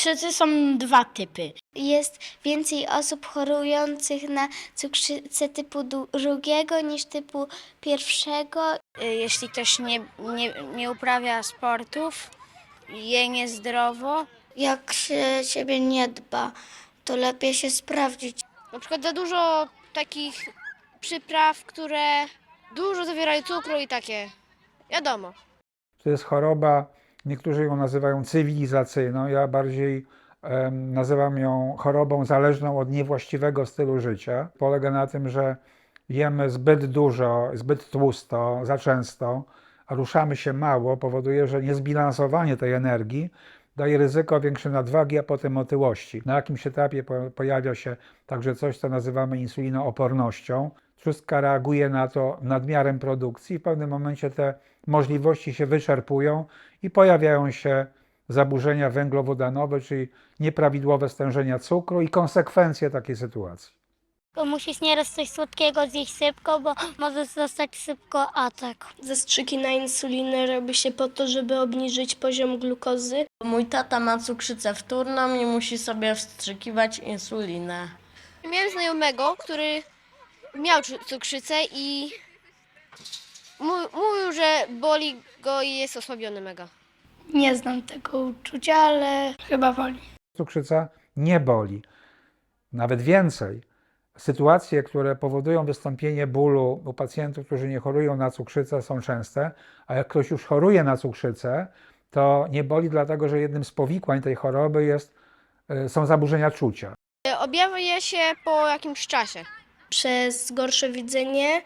Cukrzycy są dwa typy. Jest więcej osób chorujących na cukrzycę typu drugiego niż typu pierwszego. Y, Jeśli ktoś nie, nie, nie uprawia sportów, je niezdrowo, Jak się siebie nie dba, to lepiej się sprawdzić. na przykład za dużo takich przypraw, które dużo zawierają cukru i takie, wiadomo. To jest choroba, niektórzy ją nazywają cywilizacyjną, ja bardziej nazywam ją chorobą zależną od niewłaściwego stylu życia. Polega na tym, że jemy zbyt dużo, zbyt tłusto, za często, a ruszamy się mało, powoduje, że niezbilansowanie tej energii daje ryzyko większej nadwagi, a potem otyłości. Na jakimś etapie po- pojawia się także coś, co nazywamy insulinoopornością. Trzustka reaguje na to nadmiarem produkcji i w pewnym momencie te możliwości się wyczerpują i pojawiają się zaburzenia węglowodanowe, czyli nieprawidłowe stężenia cukru i konsekwencje takiej sytuacji. Bo musisz nieraz coś słodkiego zjeść szybko, bo możesz dostać szybko atak. Zastrzyki na insulinę robi się po to, żeby obniżyć poziom glukozy. Mój tata ma cukrzycę wtórną i musi sobie wstrzykiwać insulinę. Miałem znajomego, który miał cu- cukrzycę i mówił, że boli go i jest osłabiony mega. Nie znam tego uczucia, ale chyba woli. Cukrzyca nie boli. Nawet więcej. Sytuacje, które powodują wystąpienie bólu u pacjentów, którzy nie chorują na cukrzycę, są częste, a jak ktoś już choruje na cukrzycę, to nie boli, dlatego że jednym z powikłań tej choroby jest, y, są zaburzenia czucia. Objawia się po jakimś czasie. Przez gorsze widzenie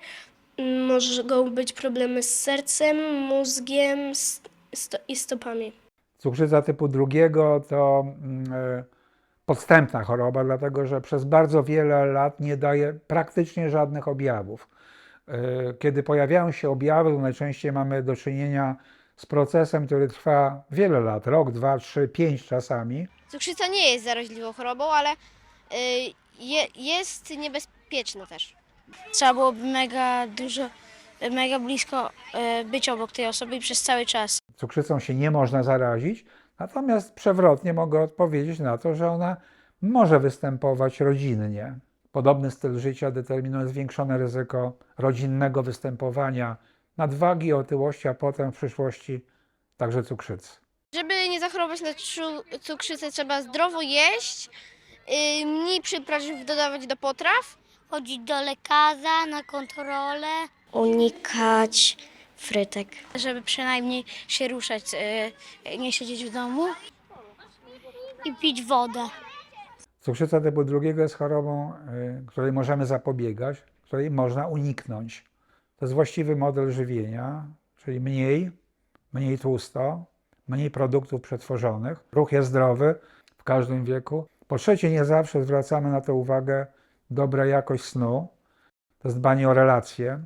mogą być problemy z sercem, mózgiem sto- i stopami. Cukrzyca typu drugiego to mm, e, podstępna choroba, dlatego że przez bardzo wiele lat nie daje praktycznie żadnych objawów. E, Kiedy pojawiają się objawy, to najczęściej mamy do czynienia z procesem, który trwa wiele lat rok, dwa, trzy, pięć czasami. Cukrzyca nie jest zaraźliwą chorobą, ale y, je, jest niebezpieczna też. Trzeba byłoby mega dużo, mega blisko e, być obok tej osoby i przez cały czas. Cukrzycą się nie można zarazić, natomiast przewrotnie mogę odpowiedzieć na to, że ona może występować rodzinnie. Podobny styl życia determinuje zwiększone ryzyko rodzinnego występowania nadwagi, otyłości, a potem w przyszłości także cukrzycy. Żeby nie zachorować na cukrzycę, trzeba zdrowo jeść, y, mniej przypraw dodawać do potraw. Chodzić do lekarza na kontrolę. Unikać frytek. Żeby przynajmniej się ruszać, e, nie siedzieć w domu. I pić wodę. Cukrzyca typu drugiego jest chorobą, y, której możemy zapobiegać, której można uniknąć. To jest właściwy model żywienia, czyli mniej, mniej tłusto, mniej produktów przetworzonych. Ruch jest zdrowy w każdym wieku. Po trzecie, nie zawsze zwracamy na to uwagę dobra jakość snu. To jest dbanie o relacje.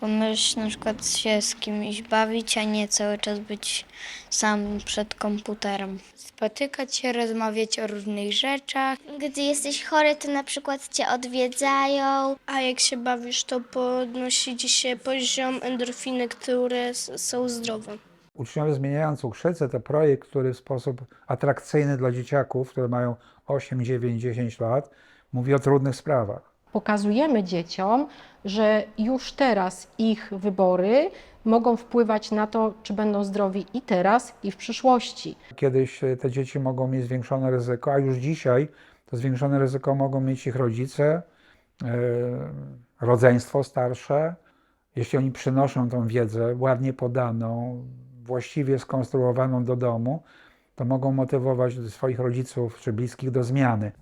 Możesz na przykład się z kimś bawić, a nie cały czas być sam przed komputerem. Spotykać się, rozmawiać o różnych rzeczach. Gdy jesteś chory, to na przykład cię odwiedzają. A jak się bawisz, to podnosi ci się poziom endorfiny, które s- są zdrowe. Uczniowie zmieniają cukrzycę to projekt, który w sposób atrakcyjny dla dzieciaków, które mają 8, 9, 10 lat, mówi o trudnych sprawach. pokazujemy dzieciom, że już teraz ich wybory mogą wpływać na to, czy będą zdrowi i teraz, i w przyszłości. Kiedyś e, te dzieci mogą mieć zwiększone ryzyko, a już dzisiaj to zwiększone ryzyko mogą mieć ich rodzice, e, rodzeństwo starsze. Jeśli oni przynoszą tą wiedzę ładnie podaną, właściwie skonstruowaną do domu, to mogą motywować swoich rodziców czy bliskich do zmiany.